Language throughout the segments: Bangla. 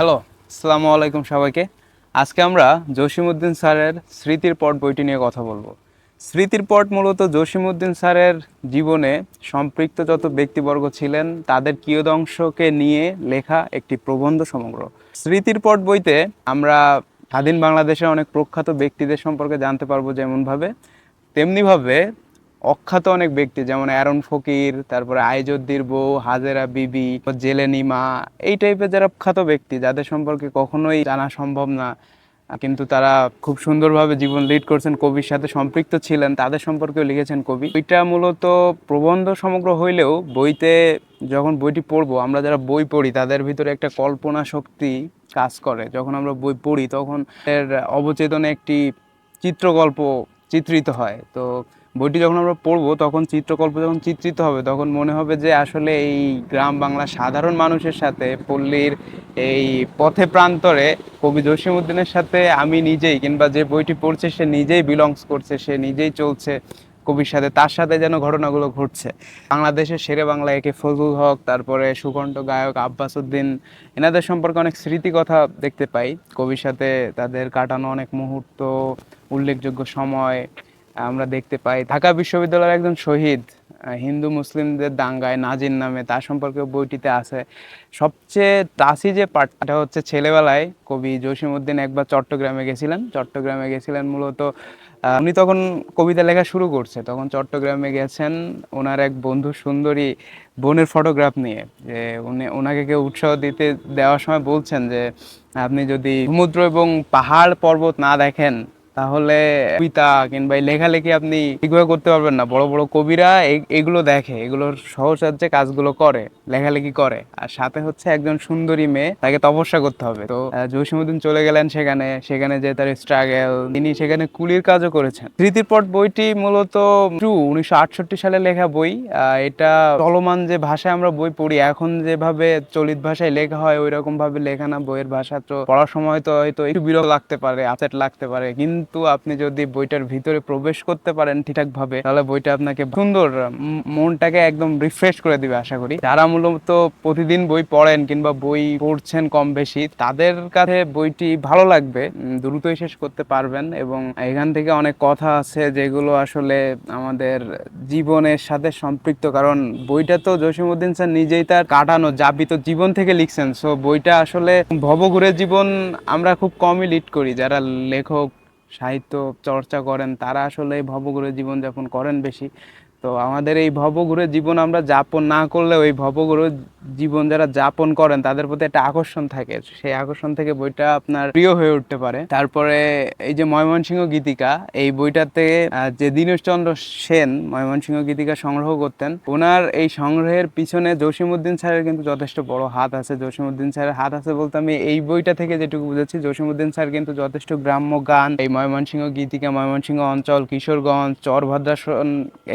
হ্যালো আসসালামু আলাইকুম সবাইকে। আজকে আমরা জসিমউদ্দিন স্যারের স্মৃতির পট বইটি নিয়ে কথা বলব। স্মৃতির পট মূলত জসিমউদ্দিন স্যারের জীবনে সম্পৃক্ত যত ব্যক্তিবর্গ ছিলেন, তাদের কিয়দংশকে নিয়ে লেখা একটি প্রবন্ধ সমগ্র। স্মৃতির পট বইতে আমরা স্বাধীন বাংলাদেশের অনেক প্রখ্যাত ব্যক্তিদের সম্পর্কে জানতে পারব যেমনভাবে, তেমনিভাবে অখ্যাত অনেক ব্যক্তি, যেমন অ্যারন ফকির, তারপরে আইজদ্দির বউ, হাজেরা বিবি, জেলেনিমা, এই টাইপের যারা খ্যাত ব্যক্তি, যাদের সম্পর্কে কখনোই জানা সম্ভব না, কিন্তু তারা খুব সুন্দরভাবে জীবন লিড করছেন, কবির সাথে সম্পৃক্ত ছিলেন, তাদের সম্পর্কেও লিখেছেন কবি। বইটা মূলত প্রবন্ধ সমগ্র হইলেও বইতে যখন বইটি পড়ব, আমরা যারা বই পড়ি, তাদের ভিতরে একটা কল্পনা শক্তি কাজ করে। যখন আমরা বই পড়ি, তখন এর অবচেতনে একটি চিত্রকল্প চিত্রিত হয়। তো বইটি যখন আমরা পড়ব, তখন চিত্রকল্প যখন চিত্রিত হবে, তখন মনে হবে যে আসলে এই গ্রাম বাংলার সাধারণ মানুষের সাথে, পল্লীর এই পথে প্রান্তরে কবি জসিমউদ্দিনের সাথে আমি নিজেই, কিংবা যে বইটি পড়ছে সে নিজেই বিলংস করছে, সে নিজেই চলছে কবির সাথে, তার সাথে যেন ঘটনাগুলো ঘটছে। বাংলাদেশের শেরে বাংলা একে ফজলুল হক, তারপরে সুকণ্ঠ গায়ক আব্বাস উদ্দিন, এনাদের সম্পর্কে অনেক স্মৃতি কথা দেখতে পাই। কবির সাথে তাদের কাটানো অনেক মুহূর্ত, উল্লেখযোগ্য সময় আমরা দেখতে পাই, ঢাকা বিশ্ববিদ্যালয়ের একজন শহীদ হিন্দু মুসলিমদের দাঙ্গায় নাজির নামে, তার সম্পর্কে বইটিতে আছে। সবচেয়ে টাসি যে পার্টটা হচ্ছে ছেলেবেলায়, কবি জসিমউদ্দিন একবার চট্টগ্রামে গেছিলেন। চট্টগ্রামে গেছিলেন মূলত উনি তখন কবিতা লেখা শুরু করছে। তখন চট্টগ্রামে গেছেন ওনার এক বন্ধু সুন্দরী বোনের ফটোগ্রাফ নিয়ে, যে উনি, ওনাকে কেউ উৎসাহ দিতে, দেওয়ার সময় বলছেন যে, আপনি যদি সমুদ্র এবং পাহাড় পর্বত না দেখেন তাহলে কবিতা কিংবা লেখালেখি আপনি ঠিকভাবে করতে পারবেন না। বড় বড় কবিরা এগুলো দেখে এগুলোর সহসাহায্যে কাজগুলো করে লেখালেখি করে। আর সাথে হচ্ছে একজন সুন্দরী মেয়ে তাকে তপস্যা করতে হবে। তো আহ, জসীমউদ্দিন চলে গেলেন সেখানে সেখানে যে তার স্ট্রাগল তিনি সেখানে কুলির কাজও করেছেন। স্মৃতির পট বইটি মূলত টু উনিশশো আটষট্টি সালে লেখা বই। এটা চলমান যে ভাষায় আমরা বই পড়ি এখন যেভাবে চলিত ভাষায় লেখা হয় ওই রকম ভাবে লেখা না। বইয়ের ভাষা তো পড়ার সময় তো হয়তো একটু বিরক্ত লাগতে পারে আপসেট লাগতে পারে। কিন্তু আপনি যদি বইটার ভিতরে প্রবেশ করতে পারেন ঠিকঠাক ভাবে তাহলে বইটা আপনাকে সুন্দর মনটাকে একদম রিফ্রেশ করে দিবে, আশা করি। যারা মূলত প্রতিদিন বই পড়েন কিংবা বই পড়ছেন কম বেশি, তাদের কাছে বইটি ভালো লাগবে দ্রুতই শেষ করতে পারবেন এবং এখান থেকে অনেক কথা আছে যেগুলো আসলে আমাদের জীবনের সাথে সম্পৃক্ত। কারণ বইটা তো জসিমউদ্দিন স্যার নিজেই তার কাটানো যাবিত জীবন থেকে লিখছেন। সো বইটা আসলে ভবঘুরে জীবন আমরা খুব কমই লিড করি। যারা লেখক সাহিত্য চর্চা করেন তারা আসলে ভবঘুরে জীবনযাপন করেন বেশি। তো আমাদের এই ভবঘুরে জীবন আমরা যাপন না করলে ওই ভবঘুরে জীবন যারা যাপন করেন, তাদের প্রতি একটা আকর্ষণ থাকে। সেই আকর্ষণ থেকে বইটা আপনার প্রিয় হয়ে উঠতে পারে। তারপরে এই যে ময়মনসিংহ গীতিকা, এই বইটাতে যে দীনেশচন্দ্র সেন ময়মনসিংহ গীতিকা সংগ্রহ করতেন ওনার এই সংগ্রহের পিছনে জসিমউদ্দিন স্যারের কিন্তু যথেষ্ট বড় হাত আছে। জসিমউদ্দিন স্যারের হাত আছে বলতে আমি এই বইটা থেকে যেটুকু বুঝেছি, জসিমউদ্দিন স্যার কিন্তু যথেষ্ট গ্রাম্য গান। এই ময়মনসিংহ গীতিকা, ময়মনসিংহ অঞ্চল, কিশোরগঞ্জ, চরভদ্রাসন,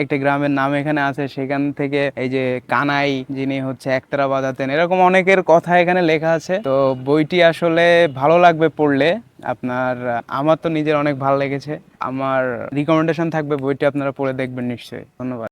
একটা গ্রামের নাম এখানে আছে। সেখান থেকে এই যে কানাই, যিনি হচ্ছে একতারা বাজাতেন, এরকম অনেকের কথা এখানে লেখা আছে। তো বইটি আসলে ভালো লাগবে পড়লে। আপনার, আমার তো নিজের অনেক ভালো লেগেছে। আমার রিকমেন্ডেশন থাকবে বইটি, আপনারা পড়ে দেখবেন নিশ্চয়ই। ধন্যবাদ।